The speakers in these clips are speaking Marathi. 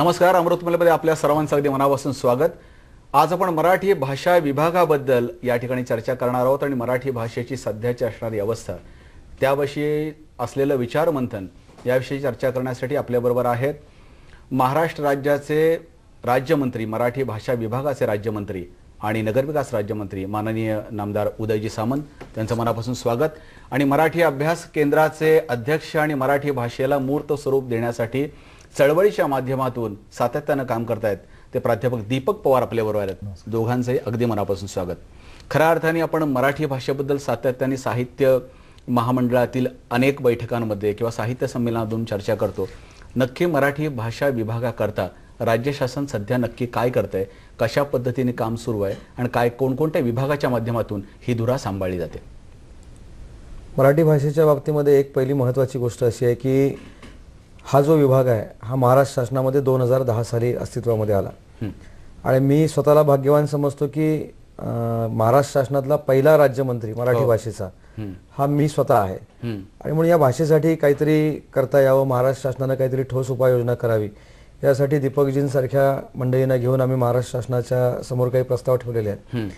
नमस्कार अमृतमलमध्ये आपल्या सर्वांचं अगदी मनापासून स्वागत. आज आपण मराठी भाषा विभागाबद्दल या ठिकाणी चर्चा करणार आहोत आणि मराठी भाषेची सध्याची असणारी अवस्था त्याविषयी असलेलं विचारमंथन याविषयी चर्चा करण्यासाठी आपल्याबरोबर आहेत महाराष्ट्र राज्याचे राज्यमंत्री मराठी भाषा विभागाचे राज्यमंत्री आणि नगरविकास राज्यमंत्री माननीय नामदार उदयजी सामंत त्यांचं मनापासून स्वागत. आणि मराठी अभ्यास केंद्राचे अध्यक्ष आणि मराठी भाषेला मूर्त स्वरूप देण्यासाठी चळवळीच्या माध्यमातून सातत्यानं काम करतायत. ते प्राध्यापक दीपक पवार आपल्याबरोबर आहेत. दोघांचंही अगदी मनापासून स्वागत. खऱ्या अर्थाने आपण मराठी भाषेबद्दल सातत्याने साहित्य महामंडळातील अनेक बैठकांमध्ये किंवा साहित्य संमेलनातून चर्चा करतो. नक्की मराठी भाषा विभागाकरता राज्य शासन सध्या नक्की काय करतंय कशा पद्धतीने काम सुरू आहे आणि काय कोणकोणत्या विभागाच्या माध्यमातून ही धुरा सांभाळली जाते? मराठी भाषेच्या बाबतीमध्ये एक पहिली महत्त्वाची गोष्ट अशी आहे की हा जो विभाग आहे हा महाराष्ट्र शासनामध्ये दोन हजार दहा साली अस्तित्वामध्ये आला हं. आणि मी स्वतःला भाग्यवान समजतो की महाराष्ट्र शासनातला पहिला राज्यमंत्री मराठी भाषेचा हं. हा मी स्वतः आहे हं. आणि म्हणून या भाषेसाठी काहीतरी करता यावं महाराष्ट्र शासनानं काहीतरी ठोस उपाययोजना करावी यासाठी दीपकजींसारख्या मंडळींना घेऊन आम्ही महाराष्ट्र शासनाच्या समोर काही प्रस्ताव ठेवलेले आहेत हं.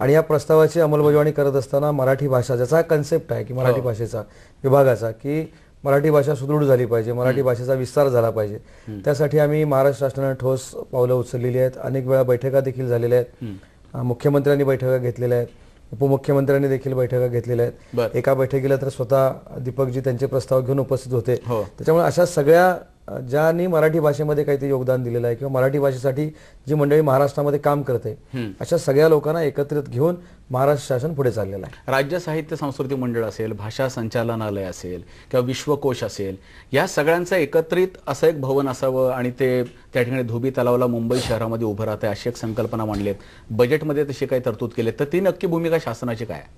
आणि या प्रस्तावाची अंमलबजावणी करत असताना मराठी भाषा ज्याचा कन्सेप्ट आहे की मराठी भाषेचा विभागाचा की मराठी भाषा सुदृढ झाली पाहिजे मराठी भाषेचा विस्तार झाला पाहिजे. त्यासाठी आम्ही महाराष्ट्र शासनानं ठोस पावलं उचललेली आहेत. अनेक वेळा बैठका देखील झालेल्या आहेत. मुख्यमंत्र्यांनी बैठका घेतलेल्या आहेत. उपमुख्यमंत्र्यांनी देखील बैठका घेतलेल्या. आहेत. एका बैठकीला तर स्वतः दीपकजी त्यांचे प्रस्ताव घेऊन उपस्थित होते. हो. त्याच्यामुळे अशा सगळ्या ज्यांनी मराठी भाषेमध्ये काहीतरी योगदान दिलेलं आहे किंवा मराठी भाषेसाठी जी मंडळी महाराष्ट्रामध्ये काम करते अशा सगळ्या लोकांना एकत्रित घेऊन महाराष्ट्र शासन पुढे चाललेलं आहे राज्य साहित्य संस्कृती मंडळ असेल भाषा संचालनालय असेल किंवा विश्वकोश असेल या सगळ्यांचं एकत्रित असं एक भवन असावं आणि ते त्या ठिकाणी धोबी तलावला मुंबई शहरामध्ये उभं राहतं अशी एक संकल्पना मांडली बजेटमध्ये तशी काही तरतूद केली आहे. तर ती नक्की भूमिका शासनाची काय आहे?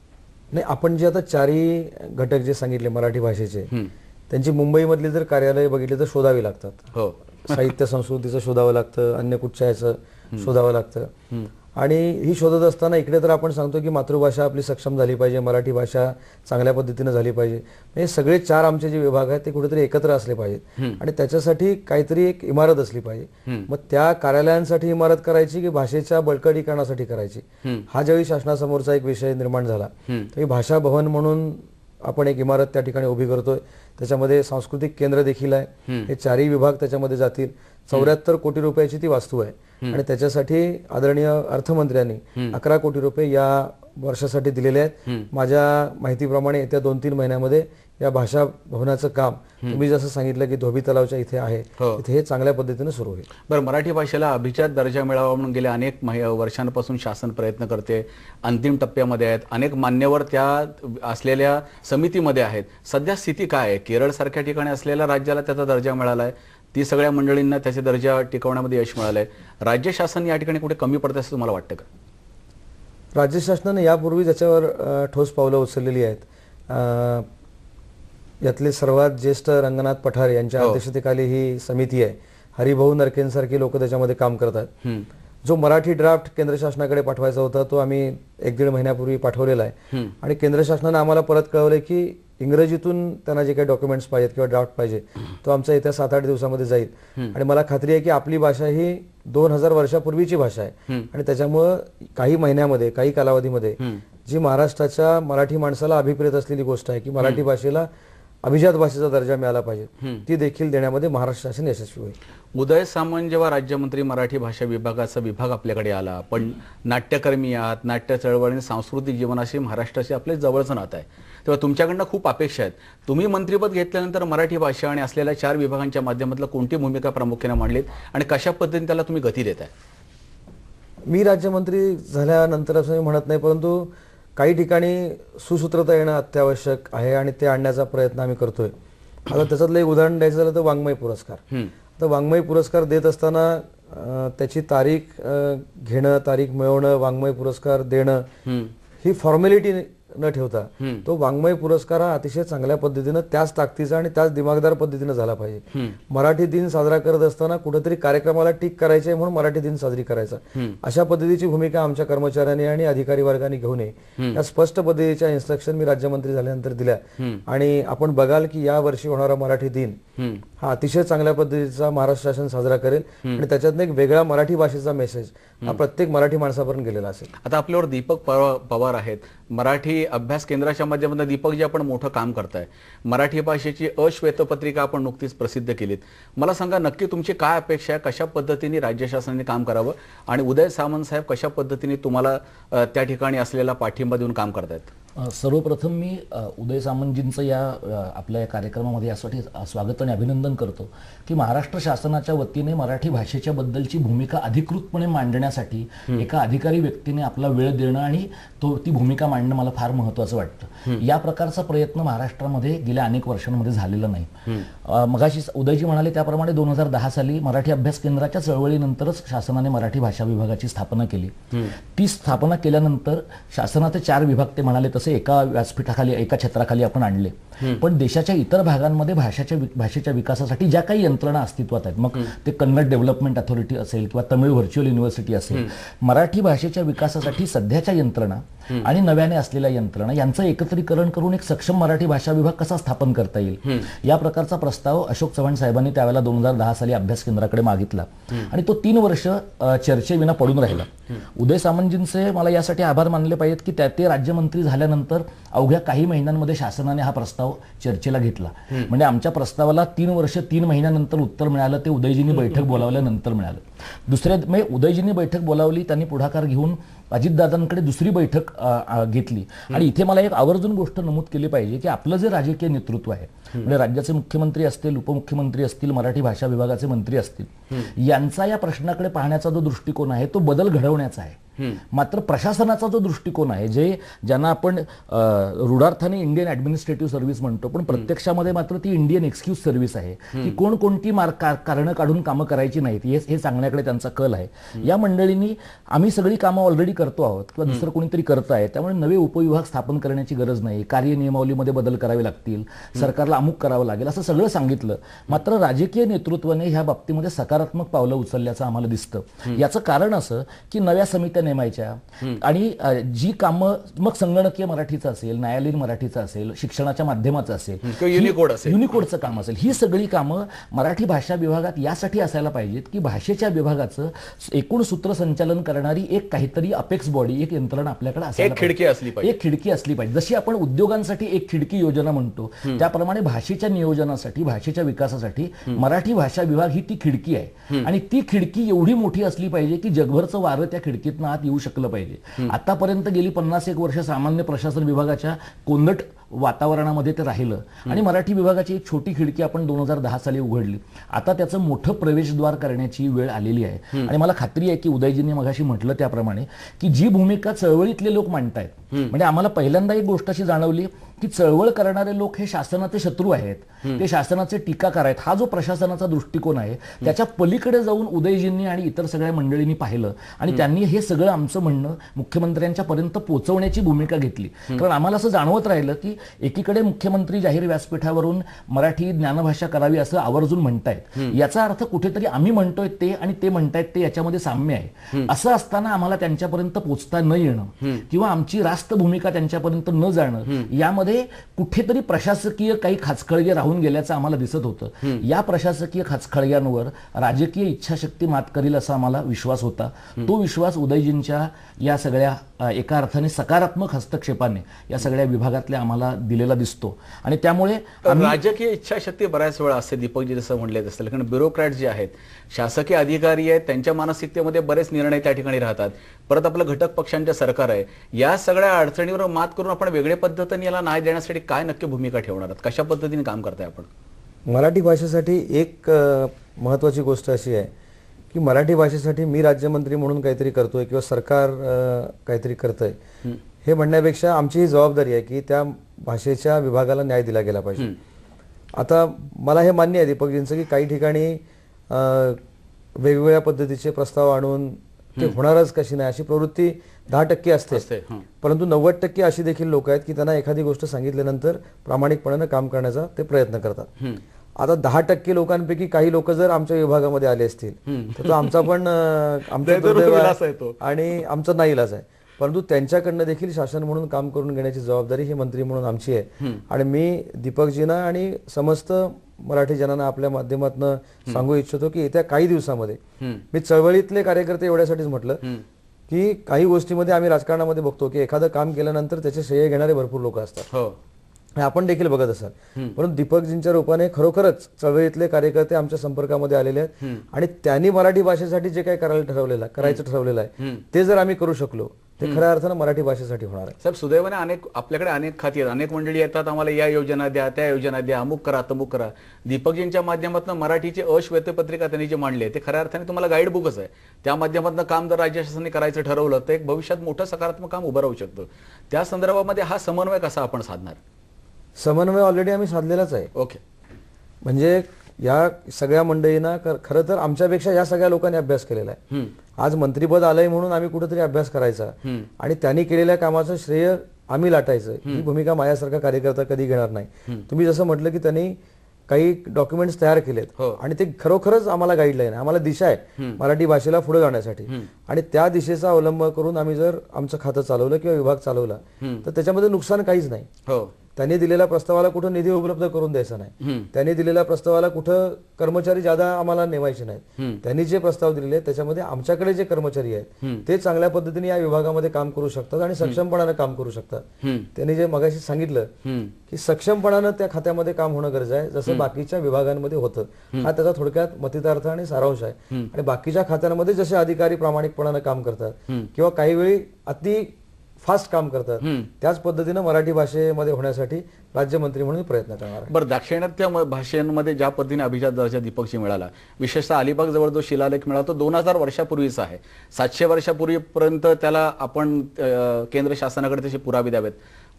नाही आपण जे आता चारही घटक जे सांगितले मराठी भाषेचे. त्यांची मुंबईमधली जर कार्यालय बघितली तर शोधावी लागतात. हो. साहित्य संस्कृतीचं शोधावं लागतं अन्य कुठच्या याचं शोधावं लागतं. आणि ही शोधत असताना इकडे तर आपण सांगतो की मातृभाषा आपली सक्षम झाली पाहिजे मराठी भाषा चांगल्या पद्धतीनं झाली पाहिजे. म्हणजे सगळे चार आमचे जे विभाग आहेत ते कुठेतरी एकत्र असले पाहिजेत. आणि त्याच्यासाठी काहीतरी एक इमारत असली पाहिजे. मग त्या कार्यालयांसाठी इमारत करायची की भाषेच्या बळकटीकरणासाठी करायची? हा ज्यावेळी शासनासमोरचा एक विषय निर्माण झाला तर भाषा भवन म्हणून आपण एक इमारत त्या ठिकाणी उभी करतोय. त्याच्यामध्ये सांस्कृतिक केंद्र देखील आहे. हे चारही विभाग त्याच्यामध्ये जातील. चौऱ्याहत्तर कोटी रुपयाची ती वास्तू आहे. आणि त्याच्यासाठी आदरणीय अर्थमंत्र्यांनी अकरा कोटी रुपये या वर्षासाठी दिलेले आहेत. माझ्या माहितीप्रमाणे येत्या दोन तीन महिन्यामध्ये या भाषा भवनाचं काम तुम्ही जसं सांगितलं की धोबी तलावच्या इथे आहे हो. इथे हे चांगल्या पद्धतीने सुरू होईल. बरं मराठी भाषेला अभिजात दर्जा मिळावा म्हणून गेल्या अनेक वर्षांपासून शासन प्रयत्न करते. अंतिम टप्प्यामध्ये आहेत. अनेक मान्यवर त्या असलेल्या समितीमध्ये आहेत. सध्या स्थिती काय आहे? केरळ सारख्या ठिकाणी असलेल्या राज्याला त्याचा दर्जा मिळाला आहे ती सगळ्या मंडळींना त्याचे दर्जा टिकवण्यामध्ये यश मिळालंय. राज्य शासन या ठिकाणी कुठे कमी पडतं असं तुम्हाला वाटतं का? राज्य शासनाने यापूर्वी त्याच्यावर ठोस पावलं उचललेली आहेत यातले सर्वात ज्येष्ठ रंगनाथ पठारे यांच्या हो. अध्यक्षतेखाली ही समिती आहे. हरिभाऊ नरकेंसारखी लोक त्याच्यामध्ये काम करतात. जो मराठी ड्राफ्ट केंद्र शासनाकडे पाठवायचा होता तो आम्ही एक दीड महिन्यापूर्वी पाठवलेला आहे. आणि केंद्र शासनाने आम्हाला परत कळवलंय की इंग्रजीतून त्यांना जे काही डॉक्युमेंट्स पाहिजेत किंवा ड्राफ्ट पाहिजे तो आमचा येत्या सात आठ दिवसामध्ये जाईल. आणि मला खात्री आहे की आपली भाषा ही दोन हजार वर्षापूर्वीची भाषा आहे. आणि त्याच्यामुळं काही महिन्यामध्ये काही कालावधीमध्ये जी महाराष्ट्राच्या मराठी माणसाला अभिप्रेत असलेली गोष्ट आहे की मराठी भाषेला अभिजात भाषेचा दर्जा मिळाला पाहिजे ती देखील देण्यामध्ये महाराष्ट्र शासन यशस्वी होईल. उदय सामंत जेव्हा राज्यमंत्री मराठी भाषा विभागाचा विभाग आपल्याकडे आला पण नाट्यकर्मी आहात नाट्य चळवळ आणि सांस्कृतिक जीवनाशी महाराष्ट्राशी आपले जवळचं नातं आहे. तेव्हा तुमच्याकडनं खूप अपेक्षा आहेत. तुम्ही मंत्रीपद घेतल्यानंतर मराठी भाषा आणि असलेल्या चार विभागांच्या माध्यमातून कोणती भूमिका प्रामुख्याने मांडलीत आणि कशा पद्धतीने त्याला तुम्ही गती देताय? मी राज्यमंत्री झाल्यानंतर असं मी म्हणत नाही परंतु काही ठिकाणी सुसूत्रता येणं अत्यावश्यक आहे आणि ते आणण्याचा प्रयत्न आम्ही करतोय. आता त्याच्यातलं एक उदाहरण द्यायचं झालं तर वाङ्मय पुरस्कार. तर वाङ्मय पुरस्कार देत असताना त्याची तारीख घेणं तारीख मिळवणं वाङ्मय पुरस्कार देणं ही फॉर्मॅलिटी न ठेवता. तो वाङ्मय पुरस्कार हा अतिशय चांगल्या पद्धतीनं त्याच ताकदीचा आणि त्याच दिमागदार पद्धतीनं झाला पाहिजे. मराठी दिन साजरा करत असताना कुठेतरी कार्यक्रमाला टीक करायचे म्हणून मराठी दिन साजरी करायचा. अशा पद्धतीची भूमिका आमच्या कर्मचाऱ्यांनी आणि अधिकारी वर्गाने घेऊ नये या स्पष्ट पद्धतीच्या इन्स्ट्रक्शन मी राज्यमंत्री झाल्यानंतर दिल्या. आणि आपण बघाल की या वर्षी होणारा मराठी दिन हा अतिशय चांगल्या पद्धतीचा महाराष्ट्र शासन साजरा करेल. आणि त्याच्यातनं एक वेगळा मराठी भाषेचा मेसेज हा प्रत्येक मराठी माणसापर्यंत गेलेला असेल. आता आपल्यावर दीपक पवा- पवार आहेत. मराठी अभ्यास केंद्राच्या माध्यमातून दीपकजी आपण मोठं काम करताय. मराठी भाषेची अश्वेतपत्रिका आपण नुकतीच प्रसिद्ध केलीत. मला सांगा नक्की तुमची काय अपेक्षा आहे? कशा पद्धतीने राज्य शासनाने काम करावं? आणि उदय सामंत साहेब कशा पद्धतीने तुम्हाला त्या ठिकाणी असलेला पाठिंबा देऊन काम करतायत? सर्वप्रथम मी उदय सामंतजींचं या आपल्या या कार्यक्रमामध्ये यासाठी स्वागत आणि अभिनंदन करतो की महाराष्ट्र शासनाच्या वतीने मराठी भाषेच्या बद्दलची भूमिका अधिकृतपणे मांडण्यासाठी एका अधिकारी व्यक्तीने आपला वेळ देणं आणि तो ती भूमिका मांडणं मला फार महत्वाचं वाटतं. या प्रकारचा प्रयत्न महाराष्ट्रामध्ये गेल्या अनेक वर्षांमध्ये झालेला नाही. मगाशी उदयजी म्हणाले त्याप्रमाणे दोन हजार दहा साली मराठी अभ्यास केंद्राच्या चळवळीनंतरच शासनाने मराठी भाषा विभागाची स्थापना केली. ती स्थापना केल्यानंतर शासनाचे चार विभाग ते म्हणाले तसे एका व्यासपीठाखाली एका छत्राखाली आपण आणले. पण देशाच्या इतर भागांमध्ये भाषाच्या भाषेच्या विकासासाठी ज्या काही यंत्रणा अस्तित्वात आहेत मग ते कन्नड डेव्हलपमेंट अथॉरिटी असेल किंवा तमिळ व्हर्च्युअल युनिव्हर्सिटी असेल मराठी भाषेच्या विकासासाठी सध्याच्या यंत्रणा आणि नव्याने असलेल्या यंत्रणा यांचं एकत्रीकरण करून एक सक्षम मराठी भाषा विभाग कसा स्थापन करता येईल? या प्रकारचा प्रस्ताव अशोक चव्हाण साहेबांनी त्यावेळेला दोन हजार दहा साली अभ्यास केंद्राकडे मागितला. आणि तो तीन वर्ष चर्चेविना पडून राहिला. उदय सामंतजींचे मला यासाठी आभार मानले पाहिजेत की त्या ते राज्यमंत्री झाल्यानंतर अवघ्या काही महिन्यांमध्ये शासनाने हा प्रस्ताव चर्चेला घेतला. म्हणजे आमच्या प्रस्तावाला तीन वर्ष तीन महिन्यानंतर उत्तर मिळालं ते उदयजींनी बैठक बोलावल्यानंतर मिळालं. दुसऱ्या म्हणजे उदयजींनी बैठक बोलावली त्यांनी पुढाकार घेऊन अजितदादांकडे दुसरी बैठक घेतली. आणि इथे मला एक आवर्जून गोष्ट नमूद केली पाहिजे की आपलं जे राजकीय नेतृत्व आहे म्हणजे राज्याचे मुख्यमंत्री असतील उपमुख्यमंत्री असतील मराठी भाषा विभागाचे मंत्री असतील यांचा या प्रश्नाकडे पाहण्याचा जो दृष्टिकोन आहे तो बदल घडवण्याचा आहे. मात्र प्रशासनाचा जो दृष्टिकोन आहे जे ज्यांना आपण रूढार्थाने इंडियन ऍडमिनिस्ट्रेटिव्ह सर्व्हिस म्हणतो पण प्रत्यक्षामध्ये मात्र ती इंडियन एक्सक्यूज सर्व्हिस आहे की कोणकोणती मार कारणं काढून कामं करायची नाहीत हे हे सांगण्याकडे त्यांचा कल आहे. या मंडळींनी आम्ही सगळी कामं ऑलरेडी करतो आहोत किंवा दुसरं कोणीतरी करत आहे त्यामुळे नवे उपविभाग स्थापन करण्याची गरज नाही कार्यनियमावलीमध्ये बदल करावे लागतील सरकारला अमुक करावं लागेल असं सगळं सांगितलं. मात्र राजकीय नेतृत्वाने ह्या बाबतीमध्ये सकारात्मक पावलं उचलल्याचं आम्हाला दिसतं. याचं कारण असं की नव्या समित्या नेमायच्या. आणि जी कामं मग संगणकीय मराठीचं असेल न्यायालयीन मराठीचं असेल शिक्षणाच्या माध्यमाचं असेल युनिकोड असेल. युनिकोडचं काम असेल ही सगळी कामं मराठी भाषा विभागात यासाठी असायला पाहिजेत की भाषेच्या विभागाचं एकूण सूत्रसंचालन करणारी एक काहीतरी अपेक्स बॉडी एक यंत्रणा आपल्याकडे असायला एक खिडकी असली पाहिजे. एक खिडकी असली पाहिजे. जशी आपण उद्योगांसाठी एक खिडकी योजना म्हणतो त्याप्रमाणे भाषेच्या नियोजनासाठी भाषेच्या विकासासाठी मराठी भाषा विभाग ही ती खिडकी आहे. आणि ती खिडकी एवढी मोठी असली पाहिजे की जगभरचं वारं त्या खिडकीतनं आत येऊ शकलं पाहिजे. आतापर्यंत गेली पन्नास एक वर्ष सामान्य प्रशासन विभागाच्या कोंदट वातावरणामध्ये ते राहिलं. आणि मराठी विभागाची एक छोटी खिडकी आपण दोन हजार दहा साली उघडली. आता त्याचं मोठं प्रवेशद्वार करण्याची वेळ आलेली आहे. आणि मला खात्री आहे की उदयजींनी मगाशी म्हटलं त्याप्रमाणे की जी भूमिका चळवळीतले लोक मांडतायत म्हणजे आम्हाला पहिल्यांदा एक गोष्ट अशी जाणवली की चळवळ करणारे लोक हे शासनाचे शत्रू आहेत. ते शासनाचे टीकाकार आहेत. हा जो प्रशासनाचा दृष्टिकोन आहे त्याच्या पलीकडे जाऊन उदयजींनी आणि इतर सगळ्या मंडळींनी पाहिलं. आणि त्यांनी हे सगळं आमचं म्हणणं मुख्यमंत्र्यांच्या पर्यंत पोहोचवण्याची भूमिका घेतली. कारण आम्हाला असं जाणवत राहिलं की एकीकडे मुख्यमंत्री जाहीर व्यासपीठावरून मराठी ज्ञानभाषा करावी असं आवर्जून म्हणतायत. याचा अर्थ कुठेतरी आम्ही म्हणतोय ते आणि ते म्हणतायत ते याच्यामध्ये साम्य आहे. असं असताना आम्हाला त्यांच्यापर्यंत पोचता न येणं किंवा आमची रास्त भूमिका त्यांच्यापर्यंत न जाणं यामध्ये कुठेतरी प्रशासकीय काही खाचखळगे राहून गेल्याचं आम्हाला दिसत होतं. या प्रशासकीय खाचखळग्यांवर राजकीय इच्छाशक्ती मात करील असा आम्हाला विश्वास होता. तो विश्वास उदयजींच्या या सगळ्या एका अर्थाने सकारात्मक हस्तक्षेपाने या सगळ्या विभागातल्या आम्हाला दिलेला दिसतो. आणि त्यामुळे राजकीय इच्छाशक्ती बऱ्याच वेळा असते दीपकजी जसं म्हणले असतील कारण ब्युरोक्रॅट जे आहेत शासकीय अधिकारी आहेत त्यांच्या मानसिकतेमध्ये बरेच निर्णय त्या ठिकाणी राहतात. परत आपलं घटक पक्षांचे सरकार आहे या सगळ्या अडचणीवर मात करून आपण वेगळ्या पद्धतीने याला न्याय देण्यासाठी काय नक्की भूमिका ठेवणार आहात? कशा पद्धतीने काम करताय आपण? मराठी भाषेसाठी एक महत्त्वाची गोष्ट अशी आहे की मराठी भाषेसाठी मी राज्यमंत्री म्हणून काहीतरी करतोय किंवा सरकार काहीतरी करतंय. हे म्हणण्यापेक्षा आमची ही जबाबदारी आहे की त्या भाषेच्या विभागाला न्याय दिला गेला पाहिजे. आता मला हे मान्य आहे दीपकजींचं की काही ठिकाणी वेगवेगळ्या पद्धतीचे प्रस्ताव आणून ते होणारच कशी नाही अशी प्रवृत्ती दहा टक्के असते. परंतु नव्वद टक्के अशी देखील लोक आहेत की त्यांना एखादी गोष्ट सांगितल्यानंतर प्रामाणिकपणानं काम करण्याचा ते प्रयत्न करतात. आता दहा टक्के लोकांपैकी काही लोक जर आमच्या विभागामध्ये आले असतील तर तो आमचा पण आमचं दुर्दैव. आणि आमचा नाईलाज आहे. परंतु त्यांच्याकडनं देखील शासन म्हणून काम करून घेण्याची जबाबदारी ही मंत्री म्हणून आमची आहे. आणि मी दीपकजींना आणि समस्त मराठी जनांना आपल्या माध्यमातून सांगू इच्छितो की येत्या काही दिवसामध्ये मी चळवळीतले कार्यकर्ते एवढ्यासाठीच म्हटलं की काही गोष्टीमध्ये आम्ही राजकारणामध्ये बघतो की एखादं काम केल्यानंतर त्याचे श्रेय घेणारे भरपूर लोक असतात. हो. आपण देखील बघत असाल. परंतु दीपकजींच्या रूपाने खरोखरच चळवळीतले कार्यकर्ते आमच्या संपर्कामध्ये आलेले आहेत. आणि त्यांनी मराठी भाषेसाठी जे काही करायला ठरवलेलं आहे करायचं ठरवलेलं आहे ते जर आम्ही करू शकलो ते खऱ्या अर्थानं मराठी भाषेसाठी होणार आहे. साहेब सुदैवाने अनेक आपल्याकडे अनेक खाती आहेत. अनेक मंडळी येतात आम्हाला या योजना द्या त्या योजना द्या अमुक करा तमुक करा. दीपकजींच्या माध्यमातून मराठीची अश्वेतपत्रिका त्यांनी जे मांडली आहे ते खऱ्या अर्थाने तुम्हाला गाईड बुकच आहे. त्या माध्यमातून काम जर राज्य शासनाने करायचं ठरवलं तर एक भविष्यात मोठं सकारात्मक काम उभं राहू शकतं. त्या संदर्भामध्ये हा समन्वय कसा आपण साधणार? समन्वय ऑलरेडी आम्ही साधलेलाच आहे. ओके म्हणजे या सगळ्या मंडळींना खरं तर आमच्यापेक्षा या सगळ्या लोकांनी अभ्यास केलेला आहे. आज मंत्रीपद आलंय म्हणून आम्ही कुठेतरी अभ्यास करायचा. आणि त्यांनी केलेल्या कामाचं श्रेय आम्ही लाटायचं. ही भूमिका माझ्यासारखा कार्यकर्ता कधी घेणार नाही. तुम्ही जसं म्हटलं की त्यांनी काही डॉक्युमेंट्स तयार केलेत. हो. आणि ते खरोखरच आम्हाला गाईडलाईन आहे. आम्हाला दिशा आहे मराठी भाषेला पुढे जाण्यासाठी. आणि त्या दिशेचा अवलंब करून आम्ही जर आमचं खातं चालवलं किंवा विभाग चालवला तर त्याच्यामध्ये नुकसान काहीच नाही. हो. त्यांनी दिलेल्या प्रस्तावाला कुठं निधी उपलब्ध करून द्यायचा नाही. त्यांनी दिलेल्या प्रस्तावाला कुठं कर्मचारी जादा आम्हाला नेवायचे नाहीत. त्यांनी जे प्रस्ताव दिलेले आहेत त्याच्यामध्ये आमच्याकडे जे कर्मचारी आहेत ते चांगल्या पद्धतीने या विभागामध्ये काम करू शकतात आणि सक्षमपणानं काम करू शकतात. त्यांनी जे मगाशी सांगितलं की सक्षमपणानं त्या खात्यामध्ये काम होणं गरज आहे जसं बाकीच्या विभागांमध्ये होतं. हा त्याचा थोडक्यात मतितार्थ आणि सारांश आहे. आणि बाकीच्या खात्यांमध्ये जसे अधिकारी प्रामाणिकपणानं काम करतात किंवा काही वेळी अति फास्ट काम करतात. त्याच पद्धतीनं मराठी भाषेमध्ये होण्यासाठी राज्यमंत्री म्हणून प्रयत्न करणार बरं दाक्षिणात्य भाषेमध्ये ज्या पद्धतीने अभिजात दर्जा दीपकशी मिळाला विशेषतः अलिबाग जवळ जो शिलालेख मिळाला तो दोन हजार वर्षापूर्वीचा आहे. सातशे वर्षापूर्वीपर्यंत त्याला आपण केंद्र शासनाकडे त्याचे पुरावे द्यावेत.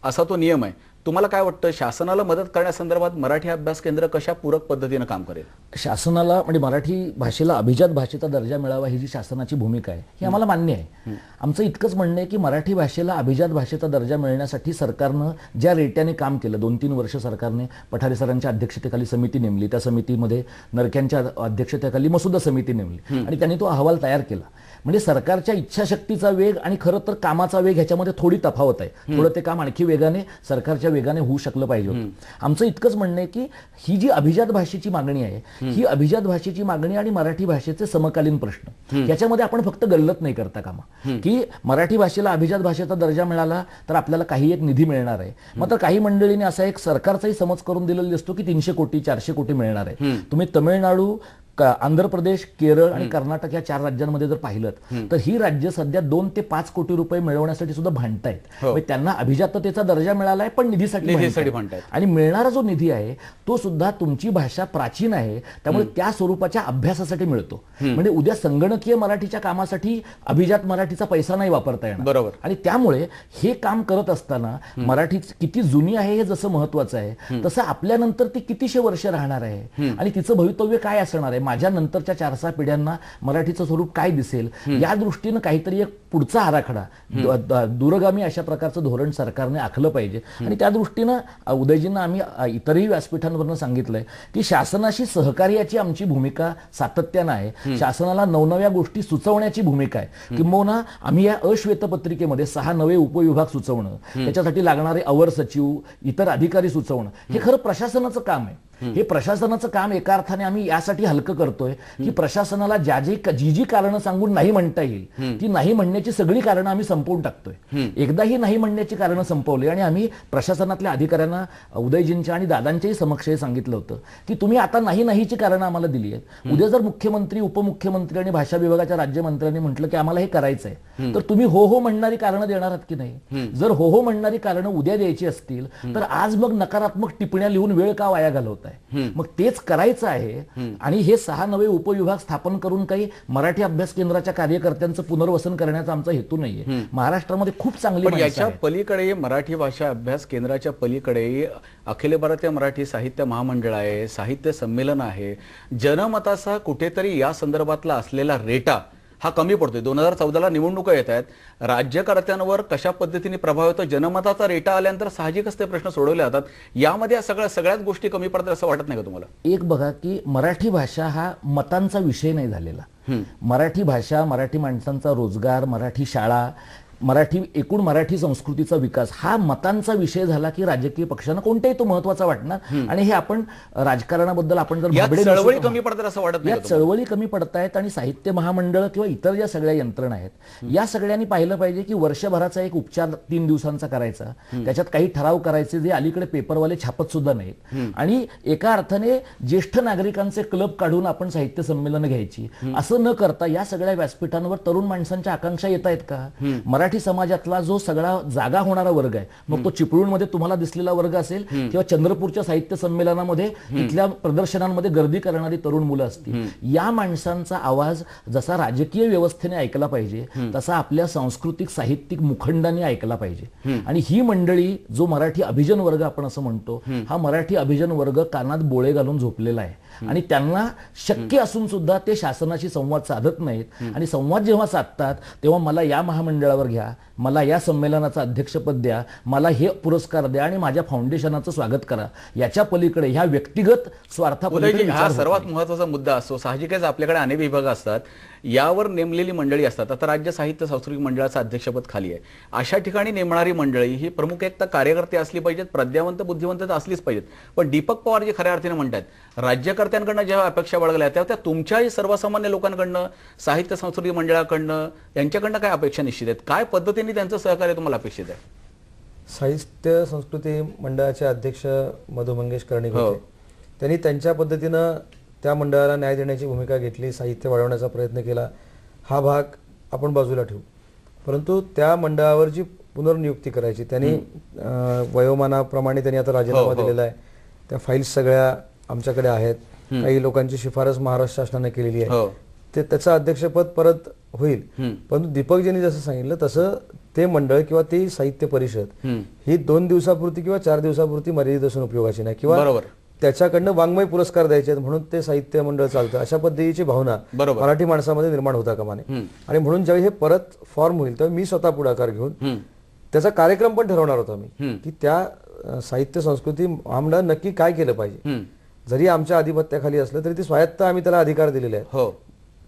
असा तो नियम आहे. तुम्हाला काय वाटतं शासनाला मदत करण्यासंदर्भात मराठी अभ्यास केंद्र कशा पूरक पद्धतीनं काम करेल? शासनाला म्हणजे मराठी भाषेला अभिजात भाषेचा दर्जा मिळावा ही जी शासनाची भूमिका आहे ही आम्हाला मान्य आहे. आमचं इतकंच म्हणणं आहे की मराठी भाषेला अभिजात भाषेचा दर्जा मिळण्यासाठी सरकारनं ज्या रेट्याने काम केलं दोन तीन वर्ष सरकारने पठारे सरांच्या अध्यक्षतेखाली समिती नेमली त्या समितीमध्ये नरक्यांच्या अध्यक्षतेखाली मसुदा समिती नेमली आणि त्यांनी तो अहवाल तयार केला. म्हणजे सरकारच्या इच्छाशक्तीचा वेग आणि खरं तर कामाचा वेग ह्याच्यामध्ये थोडी तफावत आहे. थोडं ते काम आणखी वेगाने सरकारच्या वेगाने होऊ शकलं पाहिजे होतं. आमचं इतकंच म्हणणं आहे की ही जी अभिजात भाषेची मागणी आहे ही अभिजात भाषेची मागणी आणि मराठी भाषेचे समकालीन प्रश्न. याच्यामध्ये आपण फक्त गल्लत नाही करता कामा. की मराठी भाषेला अभिजात भाषेचा दर्जा मिळाला तर आपल्याला काही एक निधी मिळणार आहे. मात्र काही मंडळींनी असा एक सरकारचाही समज करून दिलेला दिसतो की तीनशे कोटी चारशे कोटी मिळणार आहे. तुम्ही तमिळनाडू आंध्र प्रदेश केरळ आणि कर्नाटक या चार राज्यांमध्ये जर पाहिलं तर ही राज्य सध्या दोन ते पाच कोटी रुपये मिळवण्यासाठी सुद्धा भांडतायत. म्हणजे त्यांना अभिजाततेचा दर्जा मिळालाय पण निधीसाठी. भांडतायत. आणि मिळणारा जो निधी आहे तो सुद्धा तुमची भाषा प्राचीन आहे त्यामुळे त्या स्वरूपाच्या अभ्यासासाठी मिळतो. म्हणजे उद्या संगणकीय मराठीच्या कामासाठी अभिजात मराठीचा पैसा नाही वापरता येणार. बरोबर. आणि त्यामुळे हे काम करत असताना मराठी किती जुनी आहे हे जसं महत्वाचं आहे तसं आपल्यानंतर ती कितीशे वर्ष राहणार आहे आणि तिचं भवितव्य काय असणार आहे? माझ्या नंतरच्या चार सहा पिढ्यांना मराठीचं स्वरूप काय दिसेल? या दृष्टीनं काहीतरी एक पुढचा आराखडा. दूरगामी अशा प्रकारचं धोरण सरकारने आखलं पाहिजे. आणि त्या दृष्टीनं उदयजींना आम्ही इतरही व्यासपीठांवरनं सांगितलंय की शासनाशी सहकार्याची आमची भूमिका सातत्यानं आहे. शासनाला नवनव्या गोष्टी सुचवण्याची भूमिका आहे. किंबहुना आम्ही या अश्वेतपत्रिकेमध्ये सहा नवे उपविभाग सुचवणं त्याच्यासाठी लागणारे अवर सचिव इतर अधिकारी सुचवणं हे खरं प्रशासनाचं काम आहे. हे प्रशासनाचं काम एका अर्थाने आम्ही यासाठी हलकं करतोय की प्रशासनाला ज्या जे जी जी कारणं सांगून नाही म्हणता येईल ती नाही म्हणण्याची सगळी कारणं आम्ही संपवून टाकतोय. एकदा ही नाही म्हणण्याची कारणं संपवली आणि आम्ही प्रशासनातल्या अधिकाऱ्यांना उदयजींच्या आणि दादांच्याही समक्ष हे सांगितलं होतं की तुम्ही आता नाही नाहीची कारणं आम्हाला दिली आहेत. उद्या जर मुख्यमंत्री उपमुख्यमंत्री आणि भाषा विभागाच्या राज्यमंत्र्यांनी म्हटलं की आम्हाला हे करायचंय तर तुम्ही हो हो म्हणणारी कारणं देणार आहात की नाही? जर हो हो म्हणणारी कारणं उद्या द्यायची असतील तर आज मग नकारात्मक टिप्पण्या लिहून वेळ का वाया घालवताय मग तेच करायचं आहे आणि हे सहा नवे उपविभाग स्थापन करून काही मराठी अभ्यास केंद्राच्या कार्यकर्त्यांचं पुनर्वसन करण्याचा आमचा हेतू नाहीये. महाराष्ट्रामध्ये खूप चांगली याच्या. पलीकडे मराठी भाषा अभ्यास केंद्राच्या पलीकडे अखिल भारतीय मराठी साहित्य महामंडळ आहे साहित्य संमेलन आहे. जनमताचा कुठेतरी या संदर्भातला असलेला रेटा हा कमी पडतोय. दोन हजार चौदाला निवडणुका येत आहेत. राज्यकर्त्यांवर कशा पद्धतीने प्रभाव येतो? जनमताचा रेटा आल्यानंतर साहजिकच ते प्रश्न सोडवले जातात. यामध्ये या सगळ्या सगळ्याच गोष्टी कमी पडतात असं वाटत नाही का तुम्हाला? एक बघा की मराठी भाषा हा मतांचा विषय नाही झालेला. मराठी भाषा मराठी माणसांचा रोजगार मराठी शाळा मराठी एकूण मराठी संस्कृतीचा विकास हा मतांचा विषय झाला की राजकीय पक्षांना कोणताही तो महत्त्वाचा वाटणार? आणि हे आपण राजकारणाबद्दल आपण जर चळवळी कमी पडतात असं वाटत या? चळवळी कमी पडतायत आणि साहित्य महामंडळ किंवा इतर ज्या सगळ्या यंत्रणा आहेत या सगळ्यांनी पाहिलं पाहिजे की वर्षभराचा एक उपचार तीन दिवसांचा करायचा. त्याच्यात काही ठराव करायचे जे अलीकडे पेपरवाले छापत सुद्धा नाहीत. आणि एका अर्थाने ज्येष्ठ नागरिकांचे क्लब काढून आपण साहित्य संमेलन घ्यायची. असं न करता या सगळ्या व्यासपीठांवर तरुण माणसांच्या आकांक्षा येत आहेत का मराठी समाजातला जो सगळा जागा होणारा वर्ग आहे मग तो चिपळूणमध्ये तुम्हाला दिसलेला वर्ग असेल किंवा चंद्रपूरच्या साहित्य संमेलनामध्ये इथल्या प्रदर्शनांमध्ये गर्दी करणारी तरुण मुलं असतील. या माणसांचा आवाज जसा राजकीय व्यवस्थेने ऐकला पाहिजे तसा आपल्या सांस्कृतिक साहित्यिक मुखंडाने ऐकला पाहिजे. आणि ही मंडळी जो मराठी अभिजन वर्ग आपण असं म्हणतो हा मराठी अभिजन वर्ग कानात बोळे घालून झोपलेला आहे. आणि त्यांना शक्य असून सुद्धा ते शासनाशी संवाद साधत नाहीत. आणि संवाद जेव्हा साधतात तेव्हा मला या महामंडळावर घ्या मला या संमेलनाचं अध्यक्षपद द्या मला हे पुरस्कार द्या आणि माझ्या फाउंडेशनाचं स्वागत करा. याच्या पलीकडे ह्या व्यक्तिगत स्वार्थापलीकडे हा सर्वात महत्त्वाचा मुद्दा असतो. साहजिकच आपल्याकडे अनेक विभाग असतात. यावर नेमलेली मंडळी असतात. आता राज्य साहित्य सांस्कृतिक मंडळाचं अध्यक्षपद खाली आहे. अशा ठिकाणी नेमणारी मंडळी ही प्रमुख एक तर कार्यकर्ते असली पाहिजेत प्रज्ञावंत बुद्धिवंत तर असलीच पाहिजेत. पण दीपक पवार जे खऱ्या अर्थाने म्हणतात राज्यकर्त्यांकडनं जेव्हा अपेक्षा बाळगल्या तेव्हा त्या तुमच्याही सर्वसामान्य लोकांकडनं साहित्य सांस्कृतिक मंडळाकडनं यांच्याकडनं काय अपेक्षा निश्चित आहेत? काय पद्धतीने त्यांचं सहकार्य तुम्हाला अपेक्षित आहे? साहित्य संस्कृती मंडळाचे अध्यक्ष मधु मंगेश कर्णिक हो. होते. त्यांनी त्यांच्या पद्धतीनं त्या मंडळाला न्याय देण्याची भूमिका घेतली साहित्य वाढवण्याचा प्रयत्न केला हा भाग आपण बाजूला ठेवू परंतु त्या मंडळावर जी पुनर्नियुक्ती करायची त्यांनी वयोमानाप्रमाणे त्यांनी आता हो, राजीनामा हो. दिलेला आहे त्या फाईल्स सगळ्या आमच्याकडे आहेत काही लोकांची शिफारस महाराष्ट्र शासनाने केलेली हो. आहे ते त्याचं अध्यक्षपद परत होईल. परंतु दीपकजींनी जसं सांगितलं तसं ते मंडळ किंवा ती साहित्य परिषद. ही दोन दिवसापुरती किंवा चार दिवसापुरती मर्यादित असून उपयोगाची नाही किंवा. त्याच्याकडनं वाङ्मय पुरस्कार द्यायचे आहेत म्हणून ते साहित्य मंडळ चालतं अशा पद्धतीची भावना. मराठी माणसामध्ये निर्माण होता कामा नये आणि म्हणून ज्यावेळी हे परत फॉर्म होईल तेव्हा मी स्वतः पुढाकार घेऊन. त्याचा कार्यक्रम पण ठरवणार होता मी. की त्या साहित्य संस्कृती महामंडळ नक्की काय केलं पाहिजे. जरी आमच्या आधिपत्याखाली असलं तरी ती स्वायत्त आम्ही त्याला अधिकार दिलेले आहेत हो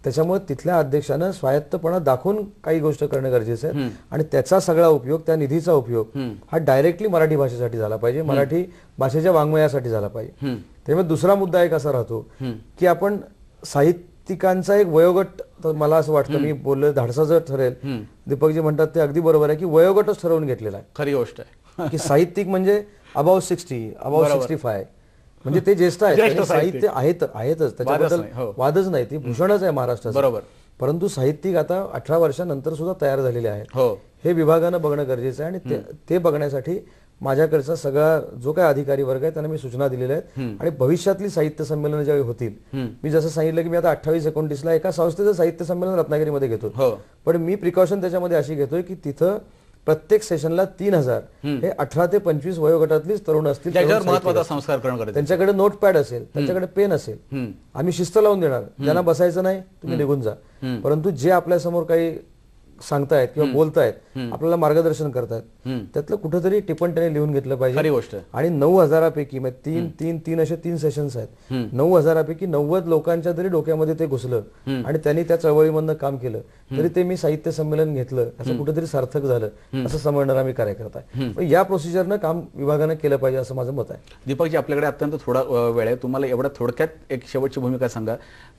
त्याच्यामुळे तिथल्या अध्यक्षानं स्वायत्तपणा दाखवून काही गोष्ट करणं गरजेचं आहे. आणि त्याचा सगळा उपयोग त्या निधीचा उपयोग हा डायरेक्टली मराठी भाषेसाठी झाला पाहिजे. मराठी भाषेच्या वाङ्मयासाठी झाला पाहिजे. त्यामुळे दुसरा मुद्दा एक असा राहतो की आपण साहित्यिकांचा एक वयोगट तर मला असं वाटतं मी बोललो धाडसाचं ठरेल दीपकजी म्हणतात ते अगदी बरोबर आहे की वयोगटच ठरवून घेतलेला आहे. खरी गोष्ट आहे. की साहित्यिक म्हणजे above sixty above sixty five. म्हणजे ते ज्येष्ठ आहेत. साहित्य आहेत आहेतच. त्याच्याबद्दल हो. वादच नाही. ती भूषणच आहे महाराष्ट्राचं. बरोबर. परंतु साहित्यिक आता अठरा वर्षानंतर सुद्धा तयार झालेले आहेत. हो. हे विभागानं बघणं गरजेचं आहे आणि ते- बघण्यासाठी माझ्याकडचा सगळा जो काही अधिकारी वर्ग आहे त्यांना मी सूचना दिलेल्या आहेत. आणि भविष्यातली साहित्य संमेलन ज्यावेळी होतील मी जसं सांगितलं की मी आता अठ्ठावीस एकोणतीसला एका संस्थेचं साहित्य संमेलन रत्नागिरीमध्ये घेतो. हो. पण मी प्रिकॉशन त्याच्यामध्ये अशी घेतोय की तिथं प्रत्येक सेशनला तीन हजार. हे अठरा ते पंचवीस वयोगटातलीच तरुण असतील महत्त्वाचा. संस्कार करणं त्यांच्याकडे नोटपॅड असेल त्यांच्याकडे पेन असेल. आम्ही शिस्त लावून देणार. ज्यांना बसायचं नाही तुम्ही निघून जा. परंतु जे आपल्यासमोर काही सांगतायत किंवा बोलतायत आपल्याला मार्गदर्शन करतायत त्यातलं कुठेतरी टिपण त्याने लिहून घेतलं पाहिजे. गोष्ट. आणि नऊ हजारापैकी म्हणजे तीन तीन तीन असे तीन सेशन्स आहेत. नऊ हजारापैकी नव्वद लोकांच्या तरी डोक्यामध्ये ते घुसलं. आणि त्यांनी त्या चळवळीमधनं काम केलं. तरी ते मी साहित्य संमेलन घेतलं. असं कुठेतरी सार्थक झालं. असं समजणारा मी कार्यकर्ता आहे. पण या प्रोसिजरनं काम विभागानं केलं पाहिजे असं माझं मत आहे. दीपकजी आपल्याकडे अत्यंत थोडा वेळ आहे. तुम्हाला एवढ्या थोडक्यात एक शेवटची भूमिका सांगा.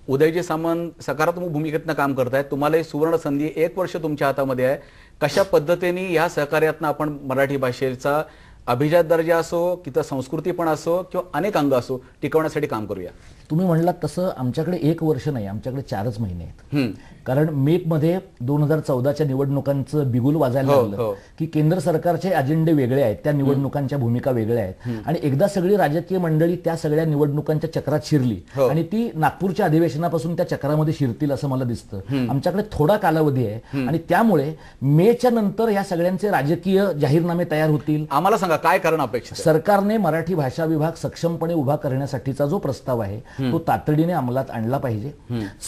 उदयजी सामंत सकारात्मक भूमिकेतनं काम करतायत. तुम्हाला सुवर्ण संधी एक वर्ष तुमच्या हातामध्ये आहे. कशा पद्धतीने या सहकार्यातनं आपण मराठी भाषेचा अभिजात दर्जा असो किंवा संस्कृती पण असो किंवा अनेक अंग असो टिकवण्यासाठी काम करूया तुम्ही म्हणलात तसं आमच्याकडे एक वर्ष नाही आमच्याकडे चारच महिने आहेत. कारण मेकमध्ये दोन हजार चौदाच्या निवडणुकांचं बिगुल वाजायला हो, लागलं हो. की केंद्र सरकारचे अजेंडे वेगळे आहेत त्या निवडणुकांच्या भूमिका वेगळ्या आहेत. आणि एकदा सगळी राजकीय मंडळी त्या सगळ्या निवडणुकांच्या चक्रात शिरली हो. आणि ती नागपूरच्या अधिवेशनापासून त्या चक्रामध्ये शिरतील असं मला दिसतं. आमच्याकडे थोडा कालावधी आहे आणि त्यामुळे मेच्या नंतर या सगळ्यांचे राजकीय जाहीरनामे तयार होतील. आम्हाला सांगा काय कारण अपेक्षित आहे? सरकारने मराठी भाषा विभाग सक्षमपणे उभा करण्यासाठीचा जो प्रस्ताव आहे तो तातडीने अंमलात आणला पाहिजे.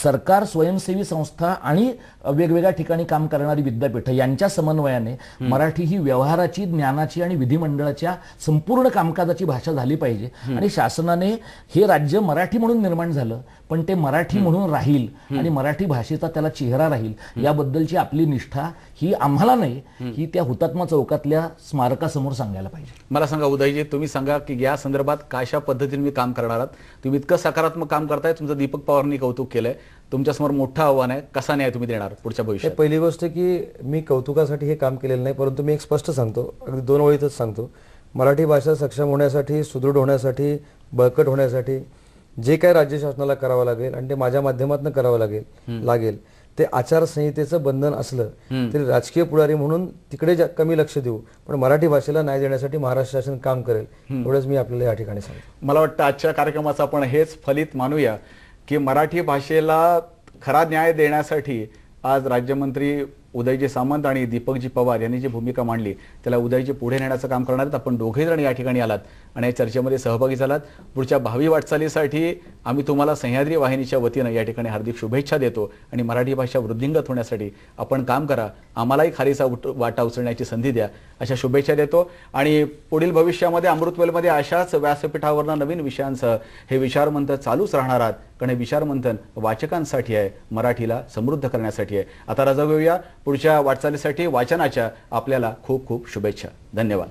सरकार स्वयंसेवी संस्था आणि वेगवेगळ्या ठिकाणी काम करणारी विद्यापीठं यांच्या समन्वयाने मराठी ही व्यवहाराची ज्ञानाची आणि विधिमंडळाच्या संपूर्ण कामकाजाची भाषा झाली पाहिजे. आणि शासनाने हे राज्य मराठी म्हणून निर्माण झालं पण ते मराठी म्हणून राहील आणि मराठी भाषेचा त्याला चेहरा राहील याबद्दलची आपली निष्ठा ही आम्हाला नाही ही त्या हुतात्मा चौकातल्या स्मारकासमोर सांगायला पाहिजे. मला सांगा उदयजी तुम्ही सांगा की या संदर्भात कशा पद्धतीने मी काम करणार आहात? तुम्ही इतकं सकारात्मक काम करताय तुमचं दीपक पवारांनी कौतुक केलंय. तुमच्यासमोर मोठं आव्हान आहे. कसा न्याय तुम्ही देणार पुढच्या भविष्यात? पहिली गोष्ट की मी कौतुकासाठी हे काम केलेलं नाही परंतु मी एक स्पष्ट सांगतो. अगदी दोन ओळीतच सांगतो. मराठी भाषा सक्षम होण्यासाठी सुदृढ होण्यासाठी बळकट होण्यासाठी जे काय राज्य शासनाला करावं लागेल आणि ते माझ्या माध्यमातून करावं लागेल लागेल ते आचारसंहितेचं बंधन असलं तरी राजकीय पुढारी म्हणून तिकडे कमी लक्ष देऊ. पण मराठी भाषेला न्याय देण्यासाठी महाराष्ट्र शासन काम करेल एवढंच मी आपल्याला या ठिकाणी सांगतो. मला वाटतं आजच्या कार्यक्रमाचं आपण हेच फलित मानूया. की मराठी भाषेला खरा न्याय देण्यासाठी आज राज्यमंत्री उदयजी सामंत आणि दीपकजी पवार यांनी जी भूमिका मांडली त्याला उदयजी पुढे नेण्याचं काम करणार आहेत. आपण दोघे जण या ठिकाणी आलात आणि या चर्चेमध्ये सहभागी झालात. पुढच्या भावी वाटचालीसाठी आम्ही तुम्हाला सह्याद्री वाहिनीच्या वतीनं या ठिकाणी हार्दिक शुभेच्छा देतो आणि मराठी भाषा वृद्धिंगत होण्यासाठी आपण काम करा. आम्हालाही खारीचा उट- वाटा उचलण्याची संधी द्या अशा शुभेच्छा देतो. आणि पुढील भविष्यामध्ये अमृतवेलमध्ये अशाच व्यासपीठावरनं नवीन विषयांसह हे विचारमंथन चालूच राहणार आहात. कारण हे विचारमंथन वाचकांसाठी आहे मराठीला समृद्ध करण्यासाठी आहे. आता रजा घेऊया. पुढच्या वाटचालीसाठी वाचनाच्या आपल्याला खूप खूप शुभेच्छा. धन्यवाद.